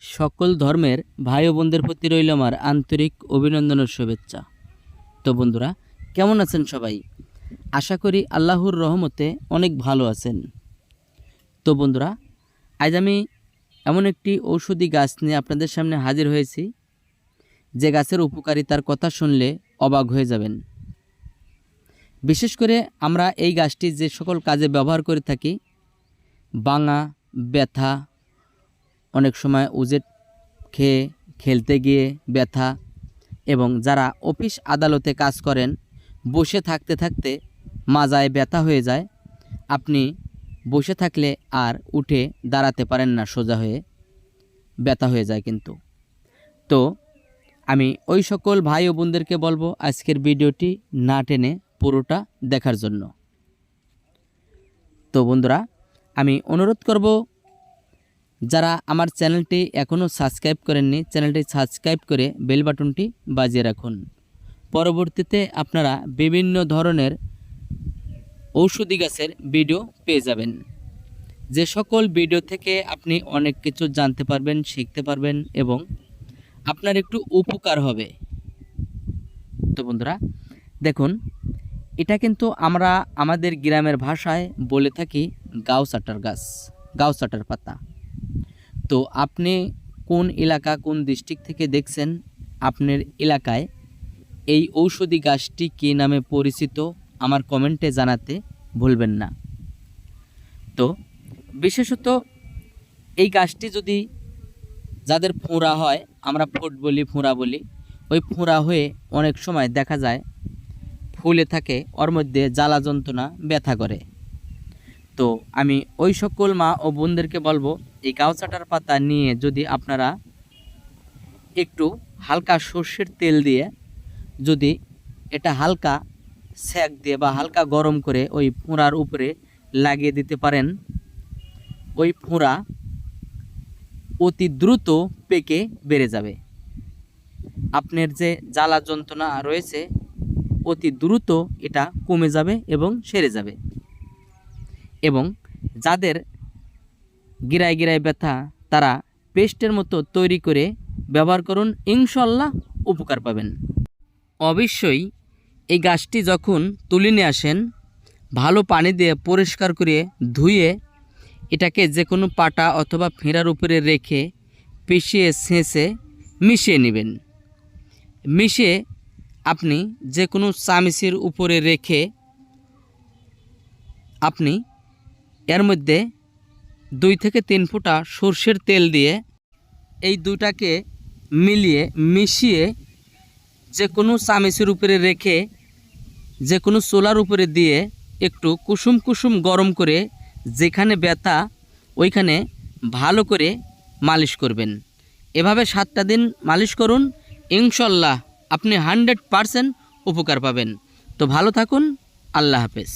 সকল ধর্মের ভাই ও বোনদের প্রতি রইল আমার আন্তরিক অভিনন্দনের শুভেচ্ছা। তো বন্ধুরা, কেমন আছেন সবাই? আশা করি আল্লাহর রহমতে অনেক ভালো আছেন। তো বন্ধুরা, আজ আমি এমন একটি ঔষধি গাছ নিয়ে আপনাদের সামনে হাজির হয়েছি। যে গাছের উপকারিতার কথা শুনলে অবাক হয়ে যাবেন। বিশেষ করে আমরা এই গাছটি যে সকল কাজে ব্যবহার করে থাকি বাঙা ব্যথা অনেক সময় উজেট খেয়ে খেলতে গিয়ে ব্যথা এবং যারা অফিস আদালতে কাজ করেন, বসে থাকতে থাকতে মাজায় ব্যথা হয়ে যায়। আপনি বসে থাকলে আর উঠে দাঁড়াতে পারেন না, সোজা হয়ে ব্যথা হয়ে যায় কিন্তু। তো আমি ওই সকল ভাই ও বোনদেরকে বলব, আজকের ভিডিওটি না টেনে পুরোটা দেখার জন্য। তো বন্ধুরা, আমি অনুরোধ করব যারা আমার চ্যানেলটি এখনও সাবস্ক্রাইব করেননি, চ্যানেলটি সাবস্ক্রাইব করে বেল বাটনটি বাজিয়ে রাখুন। পরবর্তীতে আপনারা বিভিন্ন ধরনের ঔষধি গাছের ভিডিও পেয়ে যাবেন। যে সকল ভিডিও থেকে আপনি অনেক কিছু জানতে পারবেন, শিখতে পারবেন এবং আপনার একটু উপকার হবে। তো বন্ধুরা, দেখুন, এটা কিন্তু আমরা আমাদের গ্রামের ভাষায় বলে থাকি গাও চাটার গাছ গাও চাটার পাতা। তো আপনি কোন এলাকা, কোন ডিস্ট্রিক্ট থেকে দেখছেন আপনার এলাকায়? এই ঔষধি গাছটি কী নামে পরিচিত? আমার কমেন্টে জানাতে ভুলবেন না। তো বিশেষত এই গাছটি যদি যাদের ফোঁড়া হয়, আমরা ফুট বলি, ফোঁড়া বলি, ওই ফোঁড়া হয়ে অনেক সময় দেখা যায় ফুলে থাকে, ওর মধ্যে জ্বালা যন্ত্রণা, ব্যথা করে। তো আমি ওই সকল মা ও বোনদেরকে বলব, এই গাউচাটার পাতা নিয়ে যদি আপনারা একটু হালকা সর্ষের তেল দিয়ে যদি এটা হালকা সেক দিয়ে বা হালকা গরম করে ওই ফোঁড়ার উপরে লাগিয়ে দিতে পারেন, ওই ফোঁড়া অতি দ্রুত পেকে বেড়ে যাবে। আপনার যে জ্বালা যন্ত্রণা রয়েছে, অতি দ্রুত এটা কমে যাবে এবং সেরে যাবে। এবং যাদের গিরায় গিরায় ব্যথা, তারা পেস্টের মতো তৈরি করে ব্যবহার করুন ইনশাল্লাহ উপকার পাবেন। অবশ্যই এই গাছটি যখন তুলে নিয়ে আসেন, ভালো পানি দিয়ে পরিষ্কার করে ধুয়ে এটাকে যে কোনো পাটা অথবা ফেঁড়ার উপরে রেখে পিষিয়ে ছেঁচে মিশিয়ে নেবেন। মিশিয়ে আপনি যে কোনো চামিচের উপরে রেখে আপনি এর মধ্যে দুই থেকে তিন ফোঁটা সর্ষের তেল দিয়ে এই দুটাকে মিলিয়ে, মিশিয়ে যে কোনো চামিচের উপরে রেখে, যে কোনো চোলার উপরে দিয়ে একটু কুসুম কুসুম গরম করে যেখানে ব্যথা ওইখানে ভালো করে মালিশ করবেন। এভাবে সাতটা দিন মালিশ করুন, ইনশাল্লাহ আপনি হান্ড্রেড পারসেন্ট উপকার পাবেন। তো ভালো থাকুন, আল্লাহ হাফেজ।